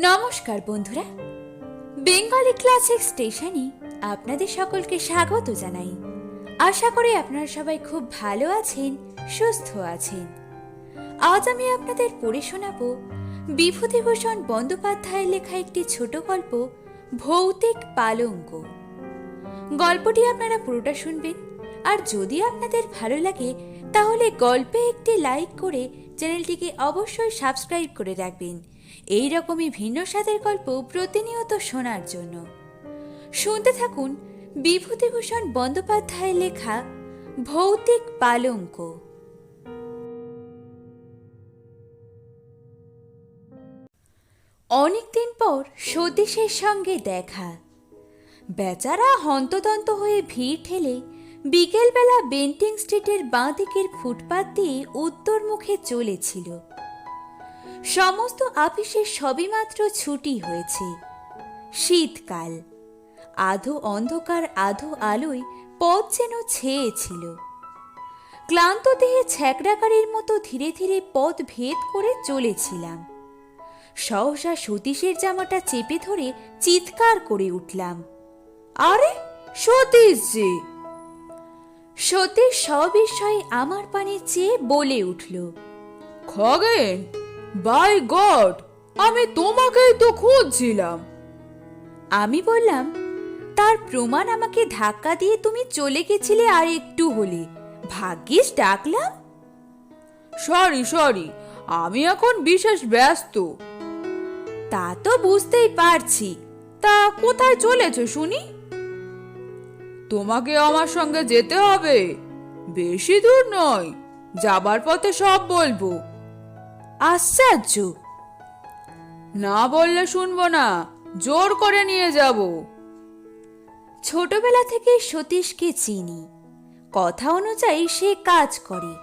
নমস্কার বন্ধুরা। Bengali classic স্টেশনে আপনাদের সকলকে স্বাগত জানাই। আশা করি আপনারা সবাই খুব ভালো আছেন, সুস্থ আছেন। আজ আমি আপনাদের পড়ে শোনাব বিভূতিভূষণ বন্দ্যোপাধ্যায়ের লেখা একটি ছোট গল্প, ভৌতিক পালঙ্ক। গল্পটি আপনারা পুরোটা শুনবেন, আর যদি আপনাদের ভালো লাগে, তাহলে গল্পে একটি লাইক করে চ্যানেলটিকে অবশ্যই সাবস্ক্রাইব করে রাখবেন। এই রকমই ভিন্ন স্বাদের গল্প প্রতিনিয়ত শোনার জন্য। শুনতে থাকুন বিভূতিভূষণ বন্দ্যোপাধ্যায়ের লেখা ভৌতিক পালঙ্ক। অনেকদিন পর সতীশের সঙ্গে দেখা। বেচারা হন্তদন্ত হয়ে ভিড় ঠেলে বিকেলবেলা বেন্টিং স্ট্রিটের বাঁ দিকের ফুটপাত দিয়ে উত্তর মুখে চলেছিল। সমস্ত আপিসের সবেমাত্র ছুটি হয়েছে। শীতকাল। আধো অন্ধকার, আধো আলোয় পথ যেন ছেয়েছিল। ক্লান্ত দেহে ছ্যাকড়াকারের মতো ধীরে ধীরে পথ ভেদ করে চলেছিলাম। সহসা সতীশের জামাটা চেপে ধরে চিৎকার করে উঠলাম, আরে সতীশ যে সতীশ সবিস্ময়ে আমার পানে চেয়ে বলে উঠল, খগেন! বাই গড আমি তোমাকেই তো খুঁজছিলাম। আমি বললাম তার প্রমাণ আমাকে ধাক্কা দিয়ে তুমি চলে গেছিলে আর একটু হলে। ভাগ্যিস ডাকলাম। সরি সরি আমি এখন বিশেষ ব্যস্ত। তা তো বুঝতেই পারছি। তা কোথায় চলেছো শুনি? তোমাকে আমার সঙ্গে যেতে হবে। বেশি দূর নয় যাবার পথে সব বলব। আশ্চর্য। না বললে শুনব না জোর করে নিয়ে যাব। ছোটবেলা থেকে সতীশকে চিনি। কথা অনুযায়ী সে কাজ করে।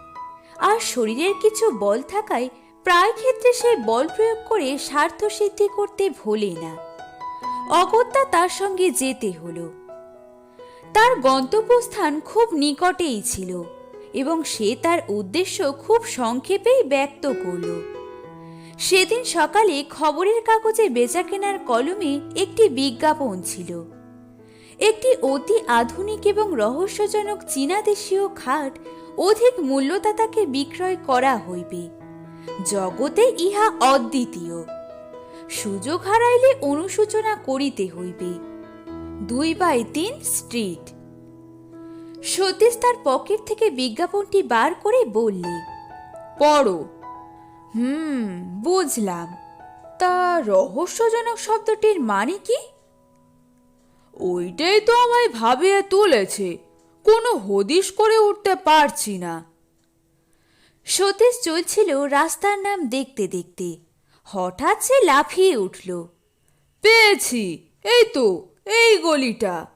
আর শরীরের কিছু বল থাকায় প্রায় ক্ষেত্রে সে বল প্রয়োগ করে স্বার্থ সিদ্ধি করতে ভোলে না। অগত্যা তার সঙ্গে যেতে হলো। তার গন্তব্যস্থান খুব নিকটেই ছিল। এবং সে তার উদ্দেশ্য খুব সংক্ষেপেই ব্যক্ত করল। সেদিন সকালে খবরের কাগজে বেচা কেনার কলমে একটি বিজ্ঞাপন ছিল। একটি অতি আধুনিক এবং রহস্যজনক চীনা দেশীয় খাট অধিক মূল্যদাতাকে বিক্রয় করা হইবে। জগতে ইহা অদ্বিতীয়। সুযোগ হারাইলে অনুসূচনা করিতে হইবে। দুই বাই তিন স্ট্রিট। সতীশ তার পকেট থেকে বিজ্ঞাপনটি বার করে বললে পড়ো। হুম বুঝলাম। তা রহস্যজনক শব্দটির মানে কি? ওইটাই তো আমায় ভাবিয়ে তুলেছে। কোনো হদিশ করে উঠতে পারছি না। সতীশ চলছিল রাস্তার নাম দেখতে দেখতে। হঠাৎ সে লাফিয়ে উঠল। পেয়েছি। এই তো এই গলিটা।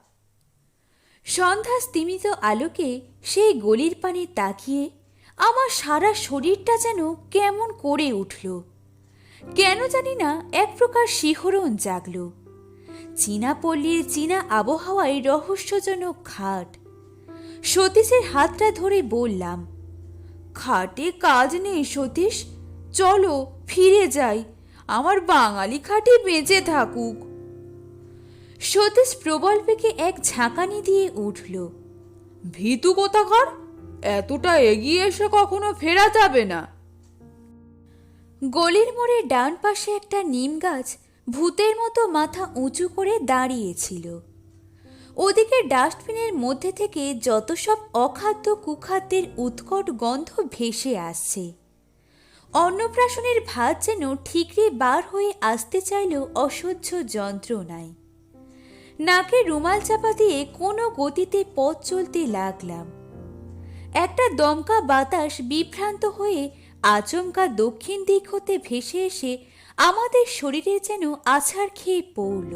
সন্ধ্যা স্তিমিত আলোকে সেই গলির পানে তাকিয়ে আমার সারা শরীরটা যেন কেমন করে উঠল। কেন জানি না এক প্রকার শিহরণ জাগল। চীনা পল্লীর চীনা আবহাওয়ায় রহস্যজনক খাট। সতীশের হাতটা ধরে বললাম, খাটে কাজ নেই সতীশ, চলো ফিরে যাই। আমার বাঙালি খাটে বেঁচে থাকুক। সতীশ প্রবল বেগে এক ঝাঁকানি দিয়ে উঠল। ভীতু কোথাকার? এতটা এগিয়ে এসে কখনো ফেরা যাবে না। গলির মোড়ে ডান পাশে একটা নিম গাছ ভূতের মতো মাথা উঁচু করে দাঁড়িয়েছিল। ওদিকে ডাস্টবিনের মধ্যে থেকে যত সব অখাদ্য কুখাদ্যের উৎকট গন্ধ ভেসে আসছে। অন্নপ্রাশনের ভাত যেন ঠিকরে বার হয়ে আসতে চাইল অসহ্য যন্ত্রণায়। নাকে রুমাল চাপা দিয়ে কোনো গতিতে পথ চলতে লাগলাম। একটা দমকা বাতাস বিভ্রান্ত হয়ে আচমকা দক্ষিণ দিক হতে ভেসে এসে আমাদের শরীরে যেন আছাড় খেয়ে পড়ল।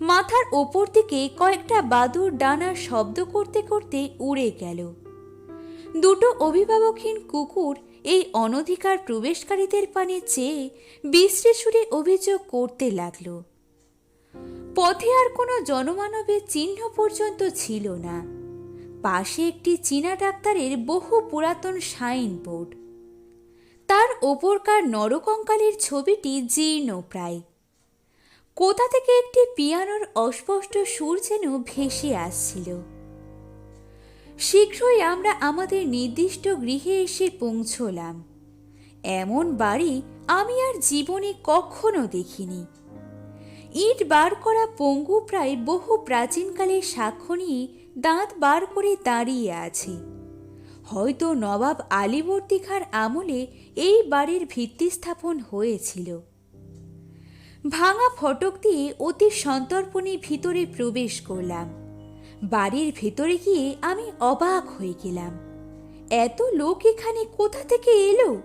মাথার ওপর দিকে কয়েকটা বাদুর ডানার শব্দ করতে করতে উড়ে গেল। দুটো অভিভাবকহীন কুকুর এই অনধিকার প্রবেশকারীদের পানে চেয়ে বিশ্রী সুরে অভিযোগ করতে লাগল। পথে আর কোনো জনমানবের চিহ্ন পর্যন্ত ছিল না। পাশে একটি চীনা ডাক্তারের বহু পুরাতন সাইন বোর্ড। তার ওপরকার নরকঙ্কালের ছবিটি জীর্ণ প্রায়। কোথা থেকে একটি পিয়ানোর অস্পষ্ট সুর যেন ভেসে আসছিল। শীঘ্রই আমরা আমাদের নির্দিষ্ট গৃহে এসে পৌঁছলাম। এমন বাড়ি আমি আর জীবনে কখনো দেখিনি। ইট বার করা পঙ্গু প্রায় বহু প্রাচীনকালের সাক্ষ্য নিয়ে দাঁত বার করে দাঁড়িয়ে আছে। হয়তো নবাব আলীবর্দী খাঁর আমলে এই বাড়ির ভিত্তি স্থাপন হয়েছিল। ভাঙা ফটক দিয়ে অতি সন্তর্পণে ভিতরে প্রবেশ করলাম। বাড়ির ভেতরে গিয়ে আমি অবাক হয়ে গেলাম। এত লোক এখানে কোথা থেকে এলো?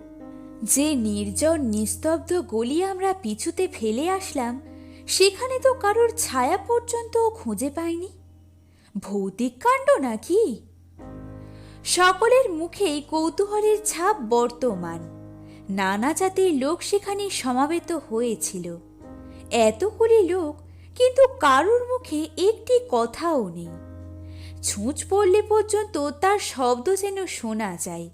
যে নির্জন নিস্তব্ধ গলি আমরা পিছুতে ফেলে আসলাম সেখানে তো কারোর ছায়া পর্যন্ত খুঁজে পায়নি ভৌতিক কাণ্ড নাকি? সকলের মুখেই কৌতূহলের ছাপ বর্তমান। নানা জাতির লোক সেখানে সমাবেত হয়েছিল। এতগুলি লোক, কিন্তু কারোর মুখে একটি কথাও নেই। ছুঁচ পড়লে পর্যন্ত তার শব্দ যেন শোনা যায়।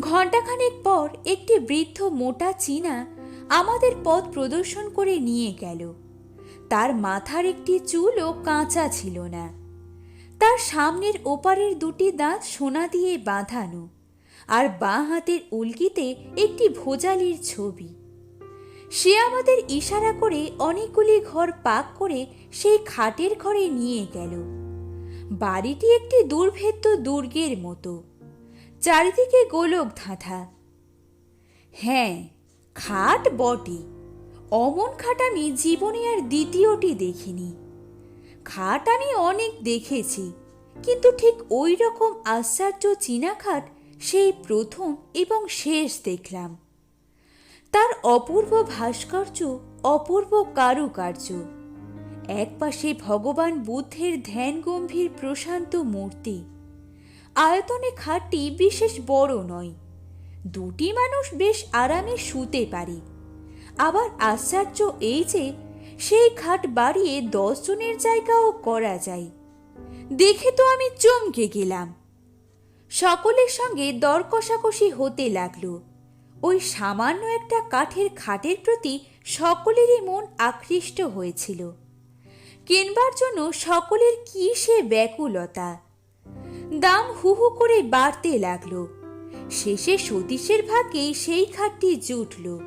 ঘণ্টাখানেক পর একটি বৃদ্ধ মোটা চীনা আমাদের পথ প্রদর্শন করে নিয়ে গেল। তার মাথার একটি চুলও কাঁচা ছিল না। তার সামনের ওপারের দুটি দাঁত সোনা দিয়ে বাঁধানো আর বাঁ হাতের উল্কিতে একটি ভোজালির ছবি। সে আমাদের ইশারা করে অনেকগুলি ঘর পাক করে সেই খাটের ঘরে নিয়ে গেল। বাড়িটি একটি দুর্ভেদ্য দুর্গের মতো। চারিদিকে গোলক ধাঁধা হ্যাঁ খাট বটে। অমন খাট আমি জীবনে আর দ্বিতীয়টি দেখিনি। খাট আমি অনেক দেখেছি, কিন্তু ঠিক ওই রকম আশ্চর্য চীনা খাট সেই প্রথম এবং শেষ দেখলাম। তার অপূর্ব ভাস্কর্য, অপূর্ব কারুকার্য। একপাশে ভগবান বুদ্ধের ধ্যান গম্ভীর প্রশান্ত মূর্তি। আয়তনে খাটটি বিশেষ বড় নয় দুটি মানুষ বেশ আরামে শুতে পারে। আবার আশ্চর্য এই যে, সেই খাট বাড়িয়ে দশ জনের জায়গাও করা যায়। দেখে তো আমি চমকে গেলাম। সকলের সঙ্গে দর কষাকষি হতে লাগল। ওই সামান্য একটা কাঠের খাটের প্রতি সকলেরই মন আকৃষ্ট হয়েছিল। কিনবার জন্য সকলের কি সে ব্যাকুলতা। দাম হু হু করে বাড়তে লাগল। শেষে সতীশের ভাগে সেই খাটটি জুটল।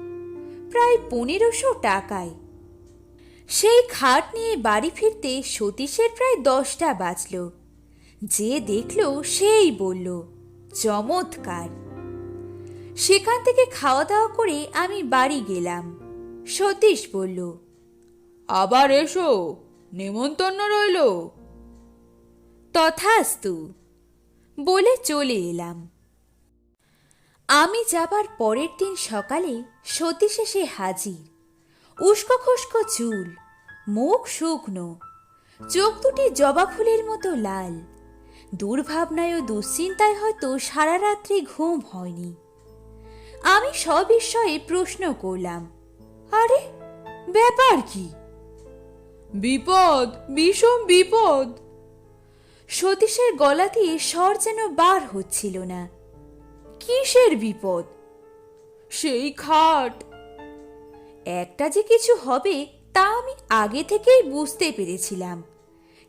প্রায় পনেরোশো টাকায়। সেই খাট নিয়ে বাড়ি ফিরতে সতীশের প্রায় দশটা বাজল। যে দেখল সেই বলল চমৎকার! সেখান থেকে খাওয়া দাওয়া করে আমি বাড়ি গেলাম। সতীশ বলল আবার এসো নেমন্তন্ন রইল? তথাস্তু বলে চলে এলাম। আমি যাবার পরের দিন সকালে সতীশ এসে হাজির। উস্কো খুস্কো চুল, মুখ শুকনো, চোখ দুটি জবা ফুলের মতো লাল। দুর্ভাবনায় ও দুশ্চিন্তায় হয়তো সারা রাত্রি ঘুম হয়নি। আমি সবিস্ময়ে প্রশ্ন করলাম, আরে, ব্যাপার কি? বিপদ বিষম বিপদ। সতীশের গলা দিয়ে স্বর যেন বার হচ্ছিল না। কিসের বিপদ? সেই খাট। একটা যে কিছু হবে তা আমি আগে থেকেই বুঝতে পেরেছিলাম।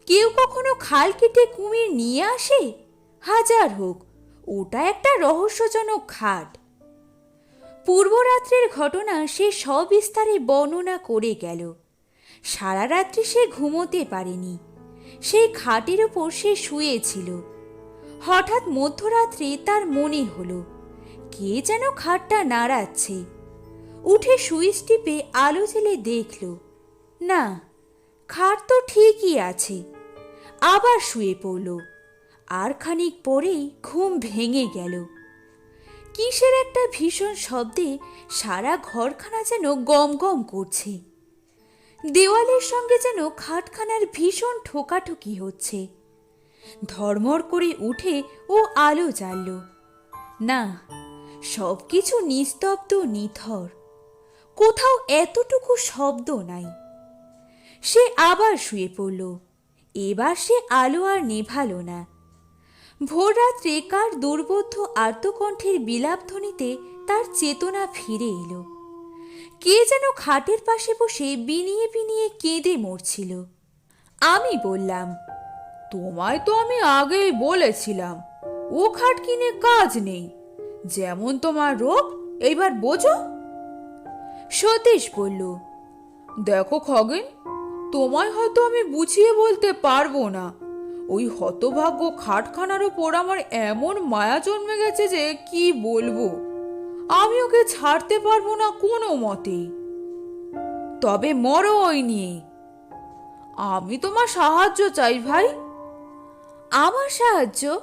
কেউ কখনো খাল কেটে কুমির নিয়ে আসে? হাজার হোক, ওটা একটা রহস্যজনক খাট। পূর্বরাত্রের ঘটনা সে সবিস্তারে বর্ণনা করে গেল। সারা রাত্রি সে ঘুমোতে পারেনি। সেই খাটের ওপর সে শুয়েছিল। হঠাৎ মধ্যরাত্রে তার মনে হলো, কে যেন খাটটা নাড়াচ্ছে। উঠে সুইচ টিপে আলো জেলে দেখল, না, খাট তো ঠিকই আছে। আবার শুয়ে পড়ল, আর খানিক পরেই ঘুম ভেঙে গেল। কিসের একটা ভীষণ শব্দে সারা ঘরখানা যেন গম গম করছে। দেওয়ালের সঙ্গে যেন খাটখানার ভীষণ ঠোকাঠুকি হচ্ছে। ধর্মর করে উঠে ও আলো জ্বালল। না সব কিছু নিস্তব্ধ নিথর। কোথাও এতটুকু শব্দ নাই। সে আবার শুয়ে পড়ল। এবার সে আলো আর নেভাল না। ভোররাত্রে কার দুর্বোধ্য আর্তকণ্ঠের বিলাপধ্বনিতে তার চেতনা ফিরে এলো। কে যেন খাটের পাশে বসে বিনিয়ে বিনিয়ে কেঁদে মরছিল। আমি বললাম তোমায় তো আমি আগেই বলেছিলাম, ও খাট কিনে কাজ নেই। যেমন তোমার রোগ, এইবার বোঝো। সতীশ বলল, দেখো খগেন, তোমায় হয়তো আমি বুঝিয়ে বলতে পারব না। ওই হতভাগ্য খাটখানার ওপর আমার এমন মায়া জন্মে গেছে যে কি বলব? আমি ওকে ছাড়তে পারব না কোনো মতেই তবে মরো ওই নিয়ে। আমি তোমার সাহায্য চাই ভাই। আমার সাহায্য?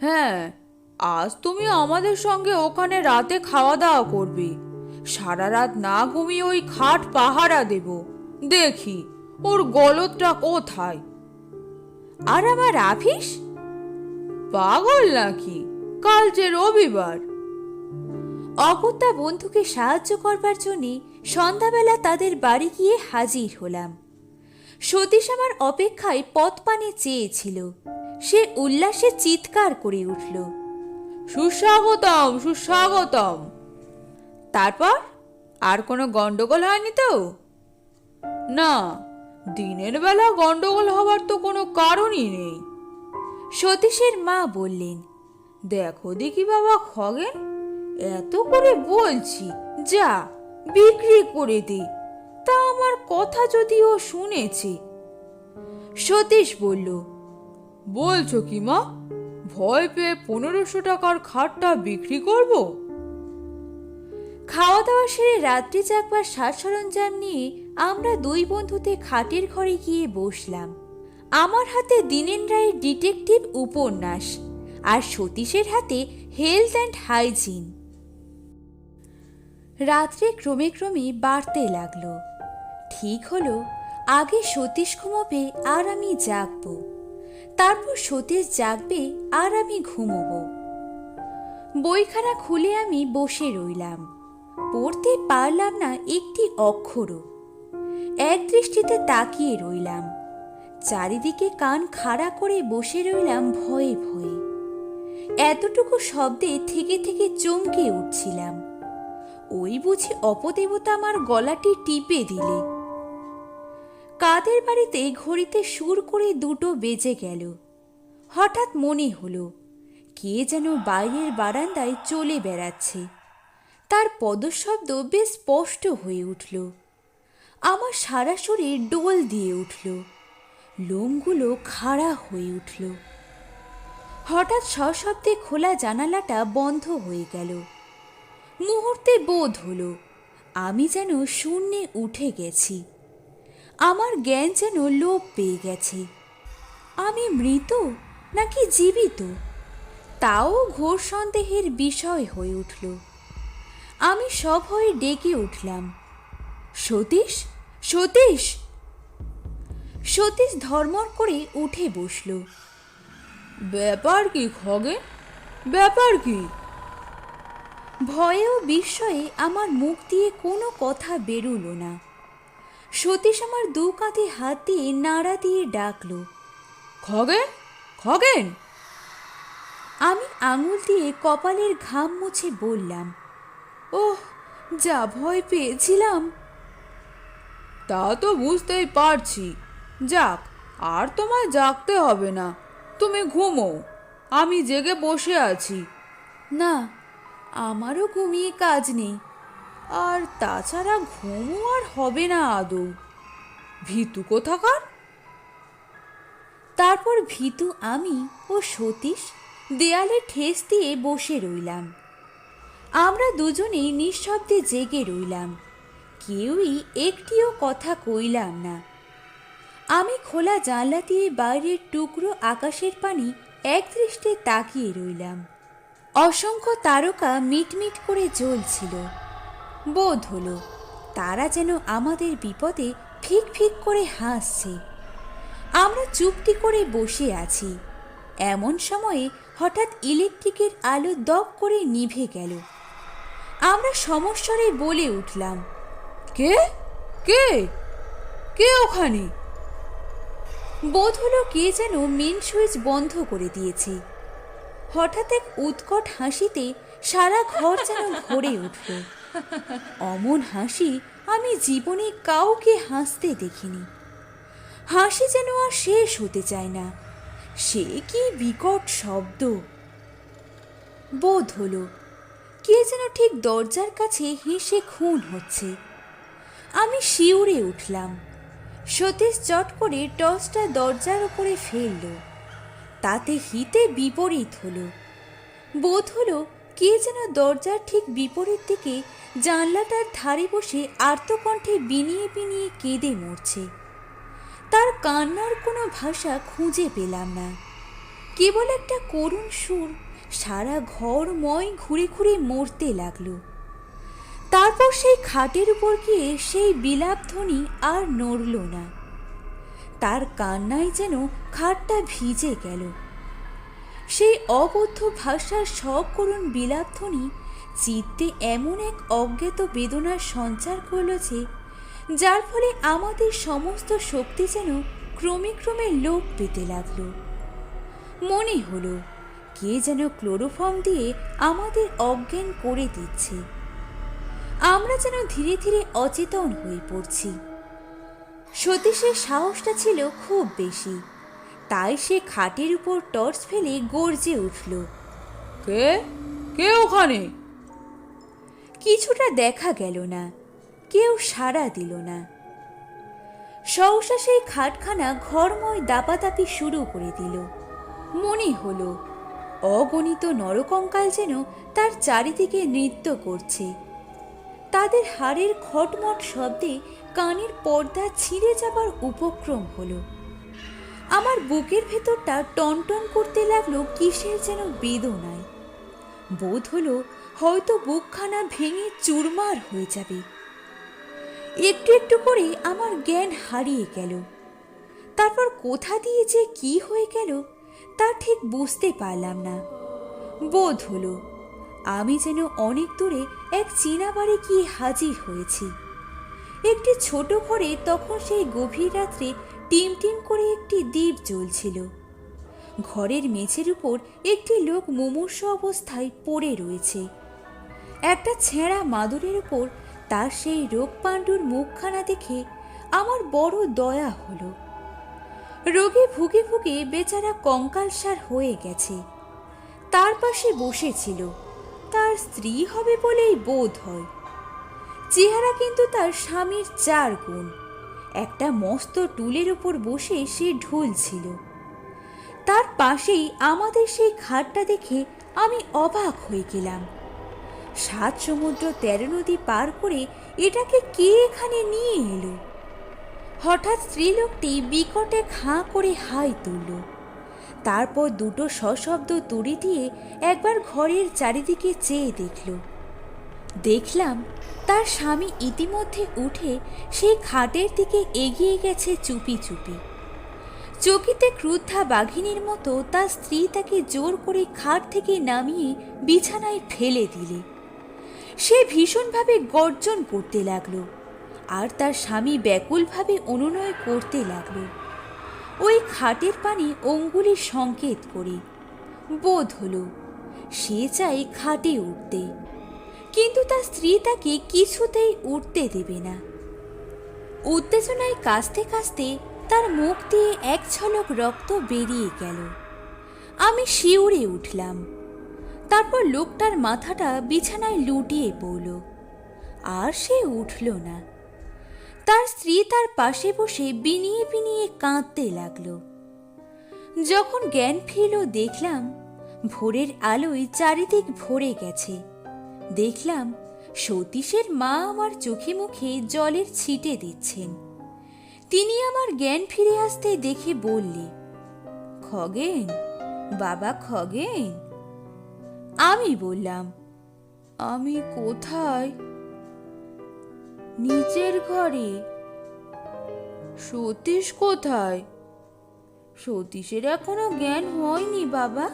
হ্যাঁ আজ তুমি আমাদের সঙ্গে ওখানে রাতে খাওয়া দাওয়া করবে। সারা রাত না ঘুমিয়ে ওই খাট পাহারা দেব। দেখি, ওর গলতটা কোথায়? আর আমার আফিস? পাগল নাকি? কাল যে রবিবার। অগত্যা বন্ধুকে সাহায্য করবার জন্যে সন্ধ্যাবেলা তাদের বাড়ি গিয়ে হাজির হলাম। সতীশ আমার অপেক্ষায় পথ পানে চেয়েছিল। সে উল্লাসে চিৎকার করে উঠল সুস্বাগতম সুস্বাগতম। তারপর আর কোনো গন্ডগোল হয়নি তো? না দিনের বেলা গন্ডগোল হবার তো কোনো কারণই নেই। সতীশের মা বললেন দেখো দেখি বাবা খগেন এত করে বলছি যা বিক্রি করে দে। তা আমার কথা যদি ও শুনেছে। সতীশ বলল, বলছো কি মা? ভয় পেয়ে পনেরোশো টাকার খাটটা বিক্রি করব? খাওয়া দাওয়া সেরে রাত্রি জাগবার সাজ সরঞ্জাম নিয়ে আমরা দুই বন্ধুতে খাটের ঘরে গিয়ে বসলাম। আমার হাতে দিনেন রায়ের ডিটেকটিভ উপন্যাস আর সতীশের হাতে হেলথ অ্যান্ড হাইজিন। রাত্রে ক্রমে ক্রমে বাড়তে লাগল। ঠিক হলো, আগে সতীশ ঘুমোবে, আর আমি জাগব। তারপর সতীশ জাগবে, আর আমি ঘুমোবো। বইখানা খুলে আমি বসে রইলাম। পড়তে পারলাম না একটি অক্ষরও এক দৃষ্টিতে তাকিয়ে রইলাম। চারিদিকে কান খাড়া করে বসে রইলাম ভয়ে ভয়ে। এতটুকু শব্দে থেকে থেকে চমকে উঠছিলাম। ওই বুঝি অপদেবতা আমার গলাটি টিপে দিলে। কাদের বাড়িতে ঘড়িতে সুর করে দুটো বেজে গেল। হঠাৎ মনে হলো, কে যেন বাইরের বারান্দায় চলে বেড়াচ্ছে। তার পদশব্দ বেশ স্পষ্ট হয়ে উঠল। আমার সারা শরীর ডোল দিয়ে উঠল। লোমগুলো খাড়া হয়ে উঠল। হঠাৎ সশব্দে খোলা জানালাটা বন্ধ হয়ে গেল। মুহূর্তে বোধ হলো, আমি যেন শূন্যে উঠে গেছি। আমার জ্ঞান যেন লোপ পেয়ে গেছে। আমি মৃত নাকি জীবিত? তাও ঘোর সন্দেহের বিষয় হয়ে উঠল। আমি সভয়ে ডেকে উঠলাম। সতীশ সতীশ! সতীশ ধর্মর করে উঠে বসল। ব্যাপার কি খগেন ব্যাপার কি? ভয়ে ও বিস্ময়ে আমার মুখ দিয়ে কোনো কথা বেরুলো না। সতীশ আমার দু কাঁধে হাত দিয়ে নাড়া দিয়ে ডাকল। খগেন খগেন। আমি আঙুল দিয়ে কপালের ঘাম মুছে বললাম ওহ যা ভয় পেয়েছিলাম। তা তো বুঝতেই পারছি। যাক আর তোমায় জাগতে হবে না। তুমি ঘুমো আমি জেগে বসে আছি। না আমারও ঘুমিয়ে কাজ নেই। আর তাছাড়া ঘুমও আর হবে না আদৌ। ভীতু কোথাকার? তারপর ভীতু, আমি ও সতীশ দেয়ালে ঠেস দিয়ে বসে রইলাম। আমরা দুজনেই নিঃশব্দে জেগে রইলাম। কেউই একটিও কথা কইলাম না। আমি খোলা জানলা দিয়ে বাইরের টুকরো আকাশের পানি একদৃষ্টে তাকিয়ে রইলাম। অসংখ্য তারকা মিটমিট করে জ্বলছিল। বোধ হলো তারা যেন আমাদের বিপদে ফিক ফিক করে হাসছে। আমরা চুপটি করে বসে আছি। এমন সময়ে হঠাৎ ইলেকট্রিকের আলো দপ করে নিভে গেল। আমরা সমস্বরে বলে উঠলাম, কে? কে? কে ওখানে? বোধ হলো কে যেন মেন সুইচ বন্ধ করে দিয়েছে। হঠাৎ এক উৎকট হাসিতে সারা ঘর যেন ভরে উঠল। অমন হাসি আমি জীবনে কাউকে হাসতে দেখিনি। হাসি যেন আর শেষ হতে চায় না। সে কি বিকট শব্দ। বোধ হলো, কে যেন ঠিক দরজার কাছে হেসে খুন হচ্ছে। আমি শিউরে উঠলাম। সতীশ চট করে টসটা দরজার উপরে ফেলল। তাতে হিতে বিপরীত হলো। বোধ হলো কে যেন দরজার ঠিক বিপরীত দিকে জানলাটার ধারে বসে আর্তকণ্ঠে বিনিয়ে বিনিয়ে কেঁদে মরছে। তার কান্নার কোনো ভাষা খুঁজে পেলাম না। কেবল একটা করুণ সুর সারা ঘরময় ঘুরে ঘুরে মরতে লাগল। তারপর সেই খাটের উপর গিয়ে সেই বিলাপ ধ্বনি আর নড়ল না। তার কান্নায় যেন খাটটা ভিজে গেল। সেই অবদ্ধ ভাষার সকরুণ বিলাপ ধ্বনি চিত্তে এমন এক অজ্ঞাত বেদনার সঞ্চার করল যে, যার ফলে আমাদের সমস্ত শক্তি যেন ক্রমে ক্রমে লোপ পেতে লাগল। মনে হলো, কে যেন ক্লোরোফর্ম দিয়ে আমাদের অজ্ঞান করে দিচ্ছে। আমরা যেন ধীরে ধীরে অচেতন হয়ে পড়ছি। সতীশের সাহসটা ছিল খুব বেশি। তাই সে খাটের উপর টর্চ ফেলে গর্জে উঠল। কে? কে ওখানে? কিছুটা দেখা গেল না কেউ সাড়া দিল না। সহসা সেই খাটখানা ঘরময় দাপাদাপি শুরু করে দিল। মনে হলো অগণিত নরকঙ্কাল যেন তার চারিদিকে নৃত্য করছে। তাদের হাড়ের খটমট শব্দে কানের পর্দা ছিঁড়ে যাবার উপক্রম হলো। আমার বুকের ভেতরটা টনটন করতে লাগল কিসের যেন বেদনায়। বোধ হলো হয়তো বুকখানা ভেঙে চুরমার হয়ে যাবে। একটু একটু করে আমার জ্ঞান হারিয়ে গেল। তারপর কোথা দিয়ে যে কি হয়ে গেল তা ঠিক বুঝতে পারলাম না। বোধ হলো আমি যেন অনেক দূরে এক চীনা বাড়ি গিয়ে হাজির হয়েছি। একটি ছোট ঘরে তখন সেই গভীর রাত্রে টিম টিম করে একটি দ্বীপ জ্বলছিল। ঘরের মেঝের উপর একটি লোক মুমূর্ষ অবস্থায় পড়ে রয়েছে। একটা ছেঁড়া মাদুরের উপর তার সেই রোগ পাণ্ডুর মুখখানা দেখে আমার বড় দয়া হলো। রোগে ভুগে ভুগে বেচারা কঙ্কালসার হয়ে গেছে। তার পাশে বসেছিল। তার স্ত্রী হবে বলেই বোধ হয়। চেহারা কিন্তু তার স্বামীর চার গুণ। একটা মস্ত টুলের উপর বসে সে ঢুলছিল তার পাশেই আমাদের সেই খাটটা দেখে আমি অবাক হয়ে গেলাম। সাত সমুদ্র তেরো নদী পার করে এটাকে কে এখানে নিয়ে এলো? হঠাৎ স্ত্রীলোকটি বিকটে খাঁ করে হাই তুলল। তারপর দুটো সশব্দ তুড়ি দিয়ে একবার ঘরের চারিদিকে চেয়ে দেখল। দেখলাম তার স্বামী ইতিমধ্যে উঠে সেই খাটের দিকে এগিয়ে গেছে চুপি চুপি। চকিতে ক্রুদ্ধা বাঘিনীর মতো তার স্ত্রী তাকে জোর করে খাট থেকে নামিয়ে বিছানায় ফেলে দিলে। সে ভীষণভাবে গর্জন করতে লাগল আর তার স্বামী ব্যাকুলভাবে অনুনয় করতে লাগল। ওই খাটের পানি অঙ্গুলির সংকেত করে, বোধ হলো সে চাই খাটে উঠতে। কিন্তু তার স্ত্রী তাকে কিছুতেই উঠতে দেবে না। উত্তেজনায় কাঁচতে কাঁচতে তার মুখ দিয়ে এক ছলক রক্ত বেরিয়ে গেল। আমি শিউরে উঠলাম। তারপর লোকটার মাথাটা বিছানায় লুটিয়ে পড়ল। আর সে উঠল না। তার স্ত্রী তার পাশে বসে বিনিয়ে বিনিয়ে কাঁদতে লাগল। যখন জ্ঞান ফিরল দেখলাম, ভোরের আলোয় চারিদিক ভরে গেছে। দেখলাম সতীশের মা আমার চোখে মুখে জলের ছিটে দিচ্ছেন। তিনি আমার জ্ঞান ফিরে আসতে দেখে বললে, খগেন, বাবা খগেন? আমি বললাম, আমি কোথায়? নিচের ঘরে। সতীশ কোথায়? সতীশের এখনও জ্ঞান হয়নি বাবা।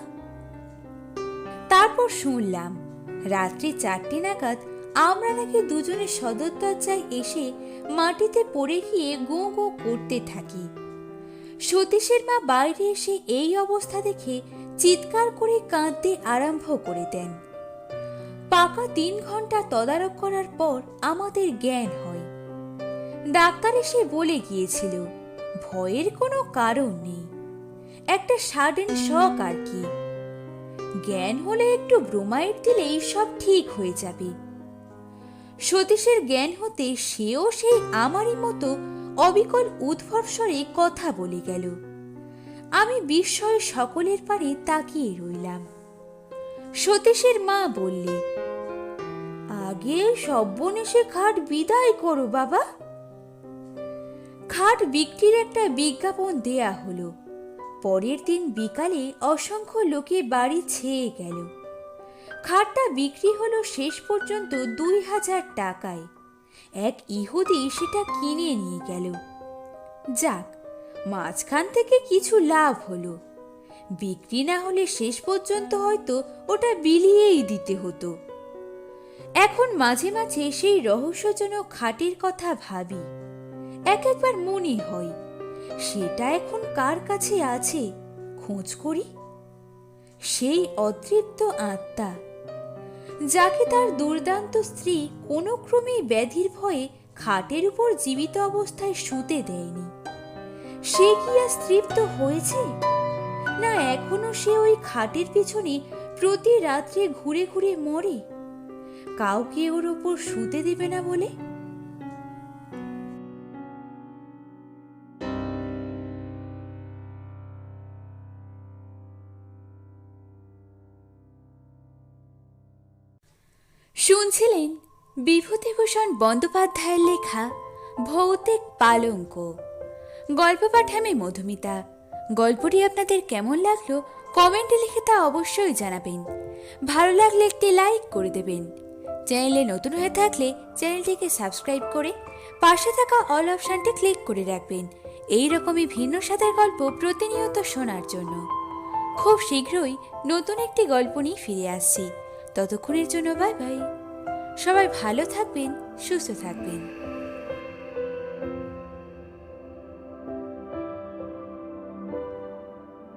তারপর শুনলাম রাত্রি চারটে নাগাদ আমরা নাকি দুজনে সদর দরজায় এসে মাটিতে পড়ে গিয়ে গো গো করতে থাকি। সতীশের মা বাইরে এসে এই অবস্থা দেখে চিৎকার করে কাঁদতে আরম্ভ করে দেন। পাকা তিন ঘণ্টা তদারক করার পর আমাদের জ্ঞান হয়। ডাক্তার এসে বলে গিয়েছিল, ভয়ের কোনো কারণ নেই। একটা সাডেন শখ আর কি। জ্ঞান হলে একটু ব্রোমাইড দিলেই সব ঠিক হয়ে যাবে। সতীশের জ্ঞান হতে সেও সেই আমারই মতো অবিকল উদ্ভর স্বরে কথা বলে গেল। আমি বিস্ময়ে সকলের পারে তাকিয়ে রইলাম। সতীশের মা বললে, আগে সব্বনেশে খাট বিদায় করো বাবা। খাট বিক্রির একটা বিজ্ঞাপন দেয়া হলো। পরের দিন বিকালে অসংখ্য লোকে বাড়ি ছেয়ে গেল। খাটটা বিক্রি হলো শেষ পর্যন্ত দুই হাজার টাকায়। এক ইহুদি সেটা কিনে নিয়ে গেল। যাক, মাঝখান থেকে কিছু লাভ হলো। বিক্রি না হলে শেষ পর্যন্ত হয়তো ওটা বিলিয়েই দিতে হতো। এখন মাঝে মাঝে সেই রহস্যজনক খাটের কথা ভাবি। এক একবার মনে হয় সেটা এখন কার কাছে আছে? খোঁজ করি। সেই অতৃপ্ত আত্মা, যাকে তার দুর্দান্ত স্ত্রী কোনো ক্রমেই ব্যাধির ভয়ে খাটের উপর জীবিত অবস্থায় শুতে দেয়নি। সে কি আর তৃপ্ত হয়েছে? না এখনও সে ওই খাটের পিছনে প্রতি রাত্রে ঘুরে ঘুরে মরে? কাউকে ওর ওপর শুতে দেবে না বলে শুনছিলেন বিভূতিভূষণ বন্দ্যোপাধ্যায়ের লেখা ভৌতিক পালঙ্ক। গল্প পাঠে আমি মধুমিতা। গল্পটি আপনাদের কেমন লাগল কমেন্টে লিখে তা অবশ্যই জানাবেন। ভালো লাগলে একটি লাইক করে দেবেন। চ্যানেলে নতুন হয়ে থাকলে চ্যানেলটিকে সাবস্ক্রাইব করে পাশে থাকা অল অপশানটি ক্লিক করে রাখবেন। এই রকমই ভিন্ন স্বাদের গল্প প্রতিনিয়ত শোনার জন্য। খুব শীঘ্রই নতুন একটি গল্প নিয়ে ফিরে আসছি। ততক্ষণের জন্য বাই বাই সবাই ভালো থাকবেন সুস্থ থাকবেন।